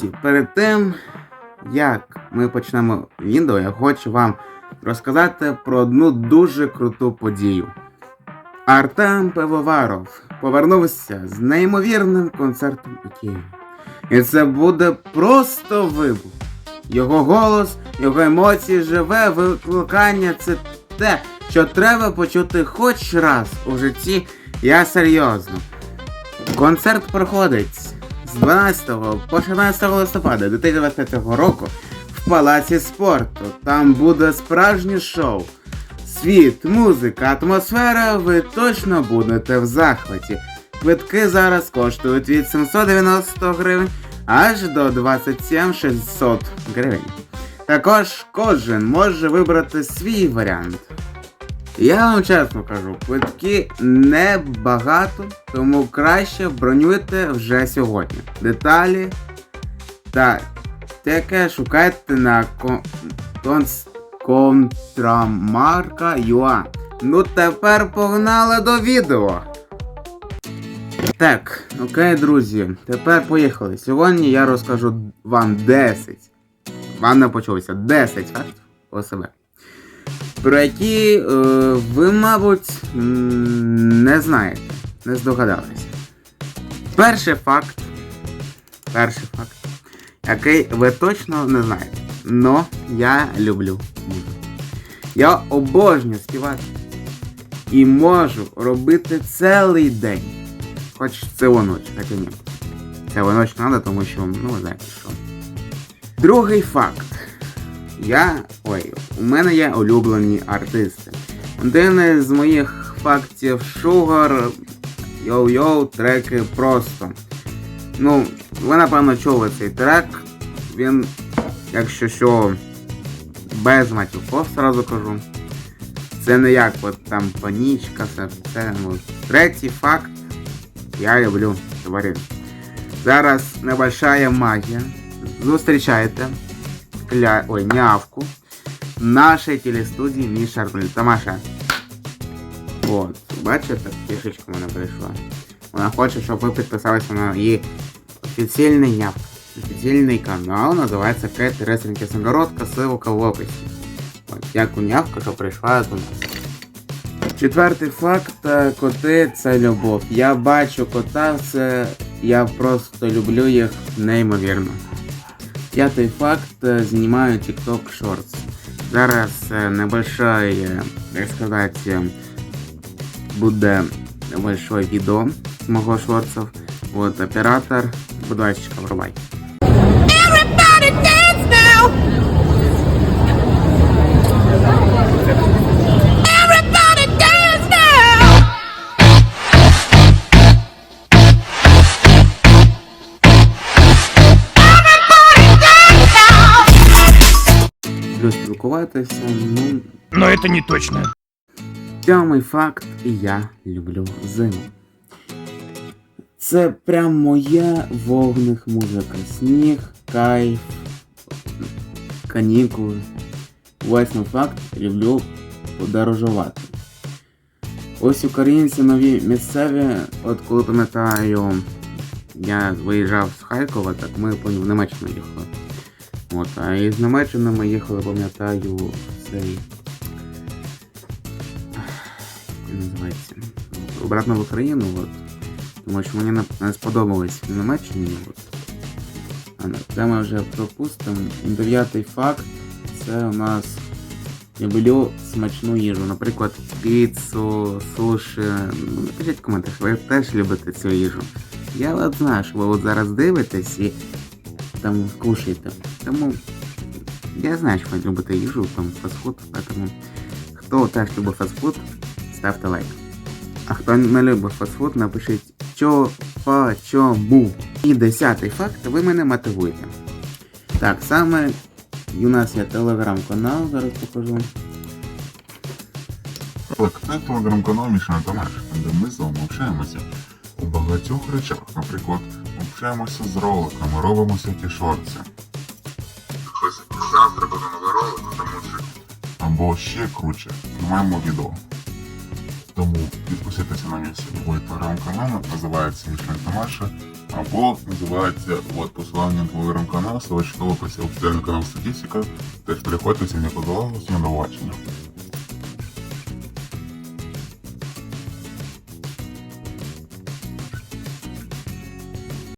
Друзі, перед тим як ми почнемо відео, я хочу вам розказати про одну дуже круту подію. Артем Пивоваров повернувся з неймовірним концертом у Києві. І це буде просто вибух. Його голос, його емоції, живе викликання це те, що треба почути хоч раз у житті. Я серйозно. Концерт проходить з 12 по 16 листопада 2023 року в Палаці спорту. Там буде справжнє шоу. Світ, музика, атмосфера, ви точно будете в захваті. Квитки зараз коштують від 790 гривень аж до 27 600 гривень. Також кожен може вибрати свій варіант. Я вам чесно кажу, квитки небагато, тому краще бронюйте вже сьогодні. Деталі та таке шукайте на кон- конс- Контрамарка.ua. Ну тепер погнали до відео. Так, окей, друзі, тепер поїхали. Сьогодні я розкажу вам 10. Вам не почулося 10 фактів про себе. Про які е, ви, мабуть, не знаєте, не здогадалися. Перший факт. Перший факт, який ви точно не знаєте. Но я люблю музику. Я обожнюю співати. І можу робити цілий день. Хоч цілу ніч, хоча ні. Цілу ніч треба, тому що, ну знаєте що. Другий факт. Я. Ой, у мене є улюблені артисти. Один з моїх фактів Шугар. Йоу-йоу, треки просто. Ну, ви напевно чули цей трек. Він, якщо що, без матюков сразу кажу. Це не як от там панічка, це, це ну, третій факт. Я люблю тварин. Зараз небольшая магія. Зустрічайте кля... Ой, нявку в нашій телестудії Міша Арнуль. Тамаша. От, бачите, фішечка в мене прийшла. Вона хоче, щоб ви підписалися на її офіційний нявк. Офіційний канал називається Кет Рестлінг Сангородка, ссылка в описі. От, як у нявка, що прийшла до нас. Четвертий факт е, коти це любов. Я бачу кота, це я просто люблю їх неймовірно. П'ятий факт занимаю TikTok Shorts. Зараз е, небольшой, так сказать, буде небольшое відео з мого шорців. Вот оператор, будь ласка, врубай. Everybody dance now! Now! Спілкуватися, ну, Но это не точно. Сьомий факт, я люблю зиму. Це прям моя вогних музика. Сніг, кайф, канікули. Восьмий факт, люблю подорожувати. Ось українці нові місцеві, от коли пам'ятаю, я виїжджав з Харкова, так ми в Німеччину їхали. От, а із Німеччини ми їхали, пам'ятаю, цей як називається, обратно в Україну, от. Тому що мені не- сподобалось в Німеччині. От. А це ми вже пропустимо. Дев'ятий факт це у нас люблю смачну їжу. Наприклад, піцу, суші. Ну, напишіть в коментарях, ви теж любите цю їжу. Я от знаю, що ви от зараз дивитесь і там кушаєте. Тому я знаю, що ви любите їжу, там фастфуд, тому хто теж любить фастфуд, ставте лайк. А хто не любить фастфуд, напишіть чо по чому. І десятий факт, ви мене мотивуєте. Так, саме у нас є телеграм-канал, зараз покажу. Так, це телеграм-канал Мішана Тамаш, де ми з вами общаємося у багатьох речах. Наприклад, общаємося з роликами, робимо всякі шорти. Ось завтра буде новий ролик, тому що. Або ще круче, знімаємо відео. Тому підписуйтеся на мій свій телеграм-канал, називається Мішан Тамаша. Або називається от, посилання на телеграм-канал, ссылочка в описі офіційний канал Статистика. Теж переходьте, всім не подобалось, до побачення.